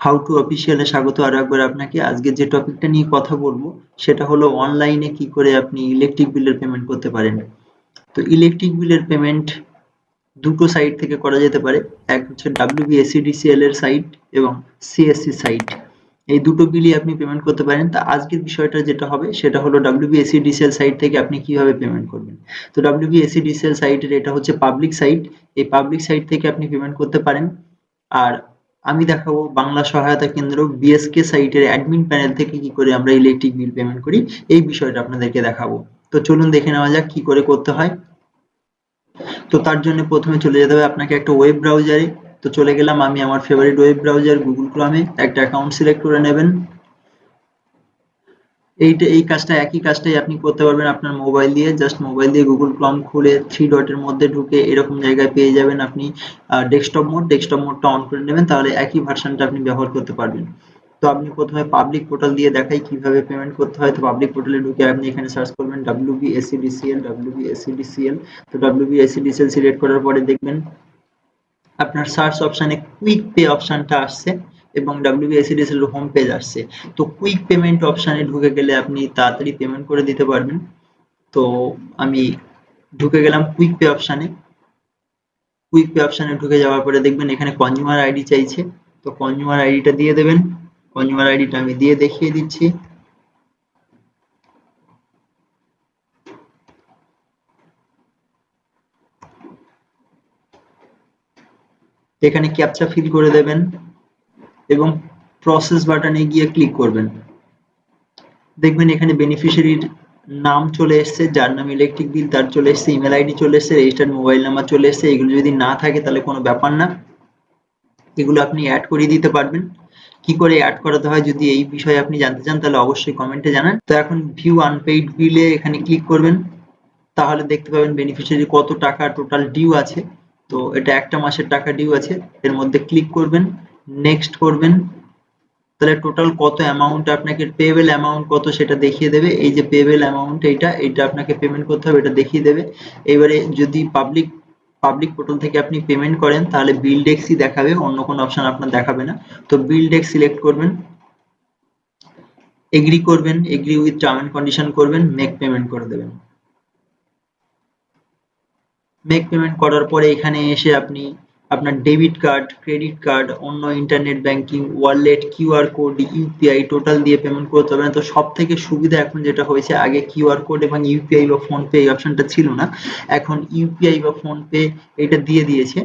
How to অফিসিয়ালে স্বাগত আর একবার আপনাকে। আজকে যে টপিকটা নিয়ে কথা বলব, সেটা হলো অনলাইনে কি করে আপনি ইলেকট্রিক বিলের পেমেন্ট করতে পারেন। তো ইলেকট্রিক বিলের পেমেন্ট দুটো সাইট থেকে করা যেতে পারে। এক হচ্ছে ডাব্লিউবিএসিডিসিএল এর সাইট এবং সিএসসি সাইট এই দুটো বিলই আপনি পেমেন্ট করতে পারেন। তা আজকের বিষয়টা যেটা হবে, সেটা হলো ডাব্লিউবিএসিডিসিএল সাইট থেকে আপনি কীভাবে পেমেন্ট করবেন। তো ডাব্লিউবিএসিডিসিএল সাইটের এটা হচ্ছে পাবলিক সাইট এই পাবলিক সাইট থেকে আপনি পেমেন্ট করতে পারেন। আর আমি দেখাবো বাংলা সহায়তা কেন্দ্র বিএসকে সাইটের অ্যাডমিন প্যানেল থেকে কি করে আমরা ইলেকট্রিক বিল পেমেন্ট করি, এই বিষয়টা আপনাদেরকে দেখাবো। তো চলুন দেখে নেওয়া যাক কি করে করতে হয়। তো তার জন্য প্রথমে চলে যেতে হবে আপনাকে একটা ওয়েব ব্রাউজারে তো চলে গেলাম আমি আমার ফেভারিট ওয়েব ব্রাউজার গুগল ক্রোমে একটা অ্যাকাউন্ট সিলেক্ট করে নেবেন। এইটা, এই কাজটা একই কাজটাই আপনি করতে পারবেন আপনার মোবাইল দিয়ে। জাস্ট মোবাইল দিয়ে গুগল ক্রোম খুলে থ্রি ডটের মধ্যে ঢুকে এরকম জায়গায় পেয়ে যাবেন আপনি ডেস্কটপ মোড ডেস্কটপ মোডটা অন করে নেবেন, তাহলে একই ভার্সনটা আপনি ব্যবহার করতে পারবেন। তো আপনি প্রথমে পাবলিক পোর্টাল দিয়ে দেখাই কীভাবে পেমেন্ট করতে হয়। তো পাবলিক পোর্টালে ঢুকে আপনি এখানে সার্চ করবেন ডাব্লিউবিএসিডিসিএল ডাব্লিউবিএসিডিসিএল তো ডাব্লিউবিএসিডিসিএল সিলেক্ট করার পরে দেখবেন আপনার সার্চ অপশানে কুইক পে অপশানটা আসছে। এবং ডাব্লিউবিএসিডিএসএল হোম পেজ আসছে। তো কুইক পেমেন্ট অপশানে ঢুকে গেলে আপনি তাড়াতাড়ি পেমেন্ট করে দিতে পারবেন। তো আমি ঢুকে গেলাম কুইক পে অপশানে কুইক পে অপশানে ঢুকে যাওয়ার পরে দেখবেন এখানে কনজিউমার আইডি চাইছে। তো কনজিউমার আইডিটা দিয়ে দেবেন। কনজিউমার আইডিটা আমি দিয়ে দেখিয়ে দিচ্ছি। এখানে ক্যাপচা ফিল করে দেবেন। এবং প্রসেস বাটনে গিয়ে ক্লিক করবেন। দেখবেন এখানে বেনিফিশিয়ারির নাম চলে এসছে, যার নাম ইলেকট্রিক বিল তার চলে এসছে ইমেল আইডি চলে এসছে রেজিস্টার্ড মোবাইল নাম্বার চলে এসছে, এগুলো যদি না থাকে তাহলে কোনো ব্যাপার না। এগুলো আপনি অ্যাড করে দিতে পারবেন। কি করে অ্যাড করাতে হয় যদি এই বিষয়ে আপনি জানতে চান, তাহলে অবশ্যই কমেন্টে জানান। তো এখন ভিউ আনপেইড বিলে এখানে ক্লিক করবেন। তাহলে দেখতে পাবেন বেনিফিশিয়ারি কত টাকা টোটাল ডিউ আছে। তো এটা একটা মাসের টাকা ডিউ আছে। এর মধ্যে ক্লিক করবেন। নেক্সট করবেন। তাহলে টোটাল কত অ্যামাউন্ট আপনাকে পেবেল অ্যামাউন্ট কত সেটা দেখিয়ে দেবে। এই যে পেবেল অ্যামাউন্ট এইটা এইটা আপনাকে পেমেন্ট করতে হবে, এটা দেখিয়ে দেবে। এবারে যদি পাবলিক পাবলিক পোর্টাল থেকে আপনি পেমেন্ট করেন, তাহলে বিল ডেক্সই দেখাবে, অন্য কোনো অপশন আপনার দেখাবে না। তো বিল ডেক্স সিলেক্ট করবেন এগ্রি করবেন agree with term and condition করবেন মেক পেমেন্ট করে দেবেন। মেক পেমেন্ট করার পরে এখানে এসে আপনি আপনার ডেবিট কার্ড ক্রেডিট কার্ড অন্য internet banking wallet QR code UPI total দিয়ে পেমেন্ট করতে পারবেন তো সব থেকে সুবিধা এখন যেটা হয়েছে, আগে কিউআর কোড এবং ইউপিআই বা ফোন পে এই অপশনটা ছিল না। এখন ইউপিআই বা ফোন পে এটা দিয়ে দিয়েছে।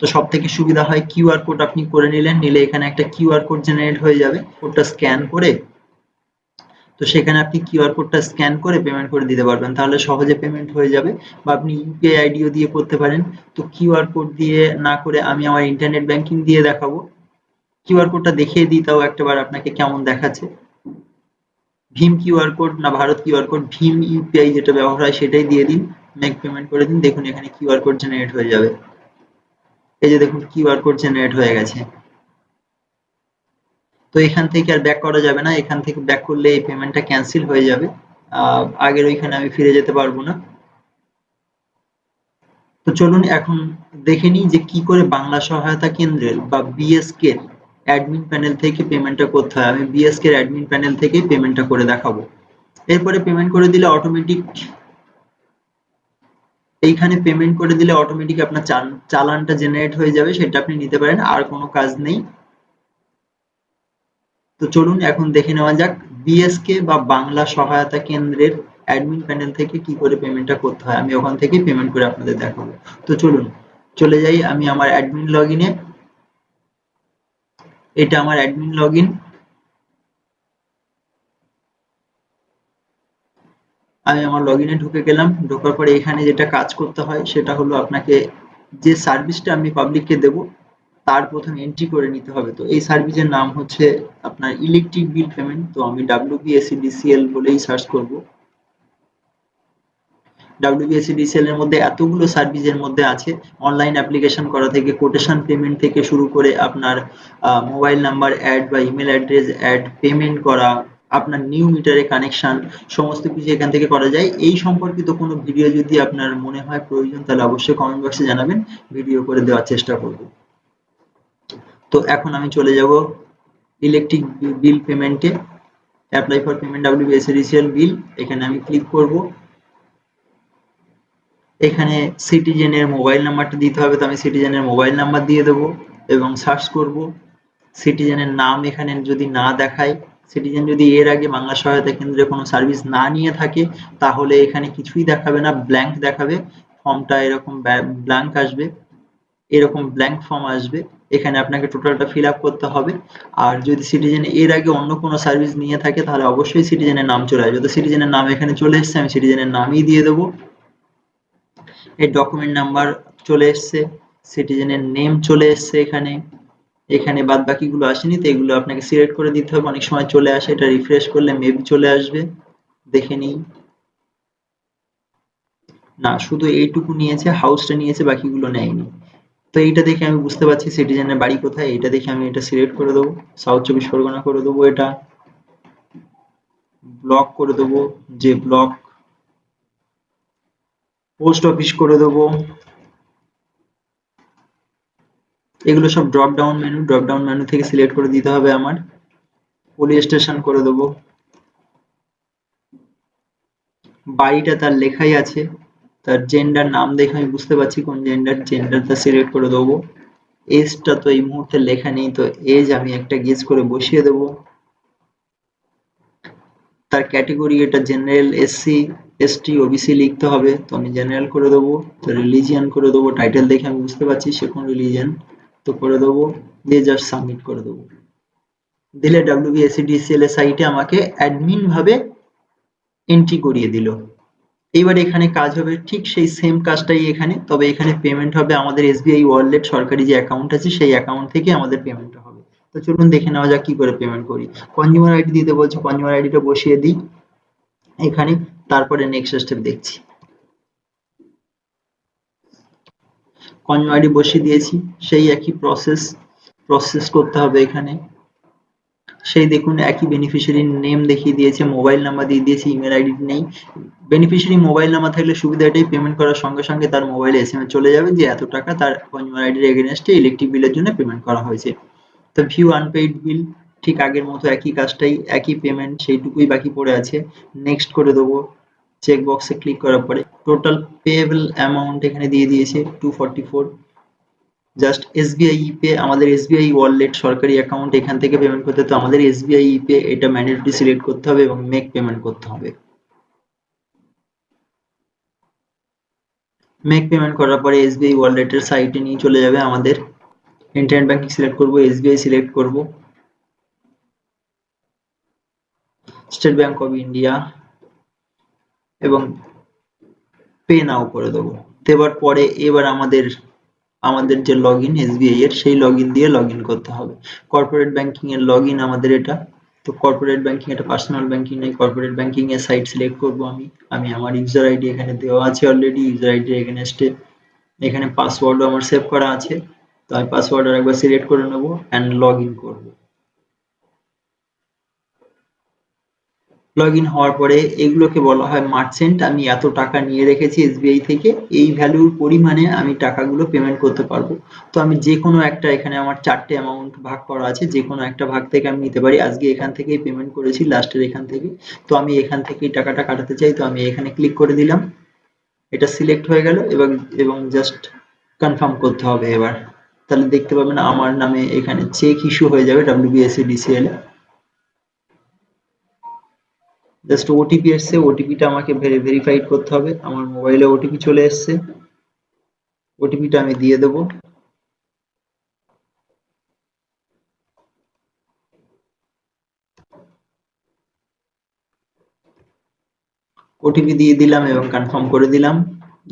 তো সব থেকে সুবিধা হয় কিউআর কোড আপনি করে নিলেন, নিলে এখানে একটা কিউআর কোড জেনারেট হয়ে যাবে। কোডটা স্ক্যান করে তো সেখানে আপনি কিউআর কোডটা স্ক্যান করে পেমেন্ট করে দিতে পারবেন। তাহলে সহজে পেমেন্ট হয়ে যাবে বা আপনি ইউপিআই আইডিও দিয়ে করতে পারেন। তো কিউআর কোড দিয়ে না করে আমি আমার ইন্টারনেট ব্যাংকিং দিয়ে দেখাবো। কিউআর কোডটা দেখিয়ে দিই, তাও একটাবার আপনাকে কেমন দেখাচ্ছে। ভীম কিউআর কোড না Bharat QR code Bhim UPI যেটা ব্যবহার হয় সেটাই দিয়ে দিন। মেক পেমেন্ট করে দিন। দেখুন এখানে কিউআর কোড জেনারেট হয়ে যাবে। এই যে দেখুন কিউআর কোড জেনারেট হয়ে গেছে। তো এখান থেকে আর ব্যাক করা যাবে না। এখান থেকে ব্যাক করলে এই পেমেন্টটা ক্যান্সেল হয়ে যাবে। আগের ওইখানে আমি ফিরে যেতে পারব না। তো চলুন এখন দেখে নিই যে কি করে বাংলা সহায়তা কেন্দ্রের বা বিএসকে অ্যাডমিন প্যানেল থেকে পেমেন্টটা করতে হয়। আমি বিএসকে অ্যাডমিন প্যানেল থেকে পেমেন্টটা করে দেখাবো। এরপরে পেমেন্ট করে দিলে অটোমেটিক এইখানে পেমেন্ট করে দিলে অটোমেটিক আপনার চালানটা জেনারেট হয়ে যাবে, সেটা আপনি নিতে পারেন। আর কোনো কাজ নেই। তো চলুন এখন দেখে নেওয়া যাক বিএসকে বা বাংলা সহায়তা কেন্দ্রের অ্যাডমিন প্যানেল থেকে কি করে পেমেন্টটা করতে হয়। আমি ওখান থেকে পেমেন্ট করে আপনাদের দেখাবো। তো চলুন, চলে যাই আমি আমার অ্যাডমিন লগইনে এটা আমার অ্যাডমিন লগইন আমি আমার লগইনে ঢুকে গেলাম। ঢোকার পরে এখানে যেটা কাজ করতে হয় সেটা হলো আপনাকে যে সার্ভিসটা আমি পাবলিককে দেবো তার প্রথমে এন্ট্রি করে নিতে হবে। তো এই সার্ভিসের নাম হচ্ছে আপনার ইলেকট্রিক বিল পেমেন্ট তো আমি ডাব্লিউবিএসিডিসিএল বলেই সার্চ করব। ডাব্লিউবিএসিডিসিএল এর মধ্যে এতগুলো সার্ভিসের মধ্যে আছে। অনলাইন অ্যাপ্লিকেশন করা থেকে কোটেশন পেমেন্ট থেকে শুরু করে আপনার মোবাইল নাম্বার অ্যাড বা ইমেল অ্যাড্রেস অ্যাড পেমেন্ট করা, আপনার নিউ মিটারে কানেকশন সমস্ত কিছু এখান থেকে করা যায়। এই সম্পর্কিত কোনো ভিডিও যদি আপনার মনে হয় প্রয়োজন, তাহলে অবশ্যই কমেন্ট বক্সে জানাবেন। ভিডিও করে দেওয়ার চেষ্টা করব। তো এখন আমি চলে যাব ইলেকট্রিক বিল পেমেন্টে apply for payment WBSEDCL bill এখানে আমি ক্লিক করব। এখানে সিটিজেনের মোবাইল নাম্বারটা দিতে হবে, তো আমি সিটিজেনের মোবাইল নাম্বার দিয়ে দেবো এবং সার্চ করব। সিটিজেনের নাম এখানে যদি না দেখায় সিটিজেন যদি এর আগে বাংলা সহায়তা কেন্দ্রে কোনো সার্ভিস না নিয়ে থাকে, তাহলে এখানে কিছুই দেখাবে না ব্ল্যাঙ্ক দেখাবে। ফর্মটা এরকম ব্ল্যাঙ্ক আসবে। এরকম ব্ল্যাঙ্ক ফর্ম আসবে। এখানে আপনাকে টোটালটা ফিল আপ করতে হবে। আর যদি সিটিজেন এর আগে অন্য কোনো সার্ভিস নিয়ে থাকে, তাহলে অবশ্যই সিটিজেনের নাম চলে আসবে। তো সিটিজেনের নাম এখানে চলে এসছে, আমি সিটিজেনের নামই দিয়ে দেবো। এর ডকুমেন্ট নাম্বার চলে এসছে সিটিজেনের নেম চলে এসছে এখানে। এখানে বাদ বাকিগুলো আসেনি, তো এগুলো আপনাকে সিলেক্ট করে দিতে হবে। অনেক সময় চলে আসে, এটা রিফ্রেশ করলে মেবি চলে আসবে। দেখে নিই। না, শুধু এইটুকু নিয়েছে হাউসটা নিয়েছে, বাকিগুলো নেয়নি। তো এইটা দেখে আমি বুঝতে পারছি সিটিজেনের বাড়ি কোথায়। এটা দেখে আমি এটা সিলেক্ট করে দেবো। সাউথ চব্বিশ পরগনা করে দেবো এটা। ব্লক করে দেবো। যে ব্লক পোস্ট অফিস করে দেবো। এগুলো সব drop down menu drop down menu থেকে সিলেক্ট করে দিতে হবে আমার। পুলিশ স্টেশন করে দেবো। বাড়িটা তার লেখাই আছে। তার জেন্ডার নাম দেখে আমি বুঝতে পারছি কোন জেন্ডার জেন্ডারটা সিলেক্ট করে দেবো। এজটা তো এই মুহূর্তে লেখা নেই, তো এজ আমি একটা গেস করে বসিয়ে দেবো। তার ক্যাটেগরি এটা জেনারেল এসসি এসটি ওবিসি লিখতে হবে, তো আমি জেনারেল করে দেবো, তো রিলিজিয়ান করে দেবো। টাইটেল দেখে আমি বুঝতে পারছি সে কোন রিলিজিয়ান তো করে দেবো, দিয়ে জাস্ট সাবমিট করে দেবো। দিলে ডাব্লিউবিএসিডিসিএল এর সাইটে আমাকে অ্যাডমিন ভাবে এন্ট্রি করিয়ে দিল। এইবার এখানে কাজ হবে ঠিক সেই সেম কাজটাই এখানে, তবে এখানে পেমেন্ট হবে আমাদের এসবিআই ওয়ালেট সরকারি যে অ্যাকাউন্ট আছে সেই অ্যাকাউন্ট থেকে আমাদের পেমেন্টটা হবে। তো চলুন দেখে নেওয়া যাক কি করে পেমেন্ট করি। কনজিউমার আইডি দিতে বলছে কনজিউমার আইডিটা বসিয়ে দিই এখানে, তারপরে নেক্সট স্টেপ দেখছি। কনজিউমার আইডি বসিয়ে দিয়েছি, সেই একই প্রসেস প্রসেস করতে হবে এখানে। সেই দেখুন, একই বেনিফিশিয়ারির নেম দেখিয়ে দিয়েছে মোবাইল নাম্বার দিয়ে দিয়েছে ইমেল আইডি নেই। বেনিফিশিয়ারি মোবাইল নাম্বার থাকলে সুবিধা এটাই পেমেন্ট করার সঙ্গে সঙ্গে তার মোবাইলে এস চলে যাবে, যে এত টাকা তার কনজিউমার আইডির এগেনস্টে ইলেকট্রিক বিলের জন্য পেমেন্ট করা হয়েছে। তো ভিউ আনপেইড বিল ঠিক আগের মতো একই কাজটাই, একই পেমেন্ট সেইটুকুই বাকি পড়ে আছে। নেক্সট করে দেবো চেক বক্সে ক্লিক করার পরে টোটাল পেয়েবল অ্যামাউন্ট এখানে দিয়ে দিয়েছে two forty four just SBI ePay আমাদের এসবিআই ওয়ালেট সরকারি অ্যাকাউন্ট এখান থেকে পেমেন্ট করতে তো আমাদের এসবিআই ইপে এটা ম্যান্ডেটরি সিলেক্ট করতে হবে এবং মেক পেমেন্ট করতে হবে। মেক পেমেন্ট করার পরে এসবিআই ওয়ালেটের সাইটে নিয়ে চলে যাবে আমাদের। ইন্টারনেট ব্যাংকিং সিলেক্ট করব এসবিআই সিলেক্ট করব। স্টেট ব্যাংক অফ ইন্ডিয়া এবং পে নাও করে দেবো। দেওয়ার পরে এবার আমাদের আমাদের যে লগ ইন এসবিআই এর, সেই লগ দিয়ে লগ করতে হবে। কর্পোরেট ব্যাংকিং এর লগ আমাদের এটা। তো কর্পোরেট ব্যাংকিং এটা পার্সোনাল ব্যাংকিং নেই। কর্পোরেট ব্যাংকিং এর সাইট সিলেক্ট করব আমি। আমি আমার ইউজার আইডি এখানে দেওয়া আছে অলরেডি ইউজার আইডি এগেনস্টে এখানে পাসওয়ার্ডও আমার সেভ করা আছে। তো আমি পাসওয়ার্ড আর একবার সিলেক্ট করে নেব অ্যান্ড লগ ইন করব। লগ ইন হওয়ার পরে এগুলোকে বলা হয় মার্চেন্ট আমি এত টাকা নিয়ে রেখেছি এসবিআই থেকে, এই ভ্যালুর পরিমাণে আমি টাকাগুলো পেমেন্ট করতে পারব। তো আমি যে কোনো একটা এখানে আমার চারটে অ্যামাউন্ট ভাগ করা আছে যে কোনো একটা ভাগ থেকে আমি নিতে পারি। আজকে এখান থেকেই পেমেন্ট করেছি লাস্টের এখান থেকে। তো আমি এখান থেকেই টাকাটা কাটাতে চাই, তো আমি এখানে ক্লিক করে দিলাম। এটা সিলেক্ট হয়ে গেল এবং এবং জাস্ট কনফার্ম করতে হবে এবার। তাহলে দেখতে পাবেন আমার নামে এখানে চেক ইস্যু হয়ে যাবে ডাব্লিউবিএসসি ডিসিএল এ। জাস্ট ওটিপি এসছে ওটিপিটা আমাকে ভেরিফাইড করতে হবে। আমার মোবাইলে ওটিপি চলে এসছে। ওটিপিটা আমি দিয়ে দেব। ওটিপি দিয়ে দিলাম এবং কনফার্ম করে দিলাম।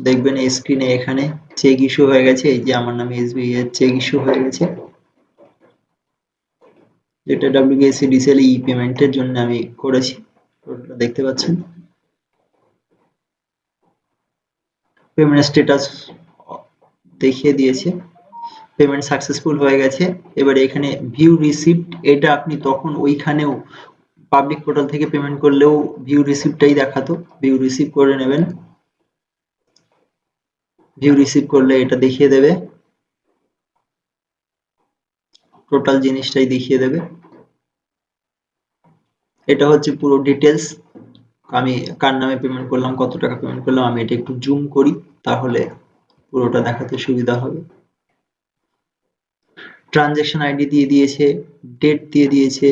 দেখবেন এই স্ক্রিনে এখানে চেক ইস্যু হয়ে গেছে। এই যে আমার নামে এসবিআই এর চেক ইস্যু হয়ে গেছে। যেটা ডাব্লিউবিএসসি ডিসিএল ই পেমেন্টের জন্য আমি করেছি। দেখতে পাচ্ছেন? পেমেন্ট স্ট্যাটাস দেখিয়ে দিয়েছে। পেমেন্ট সাকসেসফুল হয়ে গেছে। এবার এখানে ভিউ রিসিপ্ট এটা আপনি তখন ওইখানেও পাবলিক পোর্টাল থেকে পেমেন্ট করলেও ভিউ রিসিপ্টটাই দেখাতো। ভিউ রিসিভ করে নেবেন। ভিউ রিসিভ করলে এটা দেখিয়ে দেবে। টোটাল জিনিসটাই দেখিয়ে দেবে। এটা হচ্ছে পুরো ডিটেলস আমি কার নামে পেমেন্ট করলাম, কত টাকা পেমেন্ট করলাম, আমি এটা একটু জুম করি, তাহলে পুরোটা দেখাতে সুবিধা হবে। ট্রানজ্যাকশন আইডি দিয়ে দিয়েছে ডেট দিয়ে দিয়েছে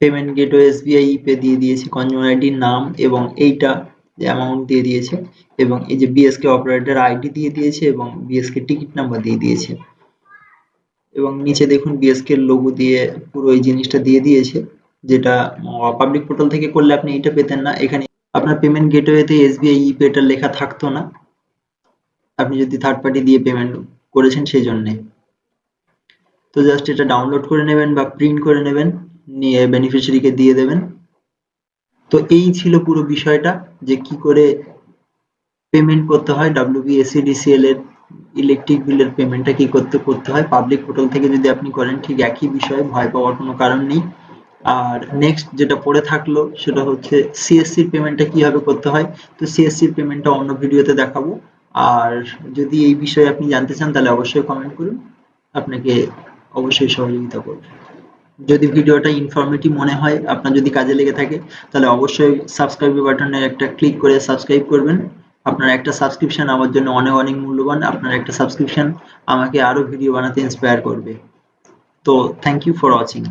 পেমেন্ট গেটওয়ে এসবিআই পে দিয়ে দিয়েছে কনজিউমার আইডি নাম এবং এইটা যে অ্যামাউন্ট দিয়ে দিয়েছে এবং এই যে বিএসকে অপারেটর আইডি দিয়ে দিয়েছে এবং বিএসকে টিকিট নাম্বার দিয়ে দিয়েছে। এবং নিচে দেখুন বিএসকে লোগো দিয়ে পুরো এই জিনিসটা দিয়ে দিয়েছে। যেটা পাবলিক পোর্টাল থেকে করলে আপনি এটা পেতেন না। এখানে আপনার পেমেন্ট গেটওয়েতে এসবিআই ই পেটা লেখা থাকতো না। আপনি যদি থার্ড পার্টি দিয়ে পেমেন্ট করেছেন সেই জন্যে তো জাস্ট এটা ডাউনলোড করে নেবেন বা প্রিন্ট করে নেবেন, নিয়ে বেনিফিশিয়ারিকে দিয়ে দেবেন। তো এই ছিল পুরো বিষয়টা, যে কি করে পেমেন্ট করতে হয় ডাব্লিউবিএসিডিসিএল এর ইলেকট্রিক বিলের পেমেন্টটা কি করতে করতে হয়। পাবলিক পোর্টাল থেকে যদি আপনি করেন, ঠিক একই বিষয় ভয় পাওয়ার কোনো কারণ নেই। আর নেক্সট যেটা পড়ে থাকল সেটা হচ্ছে সিএসসির পেমেন্টটা কীভাবে করতে হয়? তো সিএসসির পেমেন্টটা অন্য ভিডিওতে দেখাবো। আর যদি এই বিষয়ে আপনি জানতে চান, তাহলে অবশ্যই কমেন্ট করুন। আপনাকে অবশ্যই সহযোগিতা করব। যদি ভিডিওটা ইনফরমেটিভ মনে হয়, আপনার যদি কাজে লেগে থাকে, তাহলে অবশ্যই সাবস্ক্রাইব বাটনে একটা ক্লিক করে সাবস্ক্রাইব করবেন। আপনার একটা সাবস্ক্রিপশন আমার জন্য অনেক অনেক মূল্যবান। আপনার একটা সাবস্ক্রিপশন আমাকে আরও ভিডিও বানাতে ইন্সপায়ার করবে। তো থ্যাংক ইউ ফর ওয়াচিং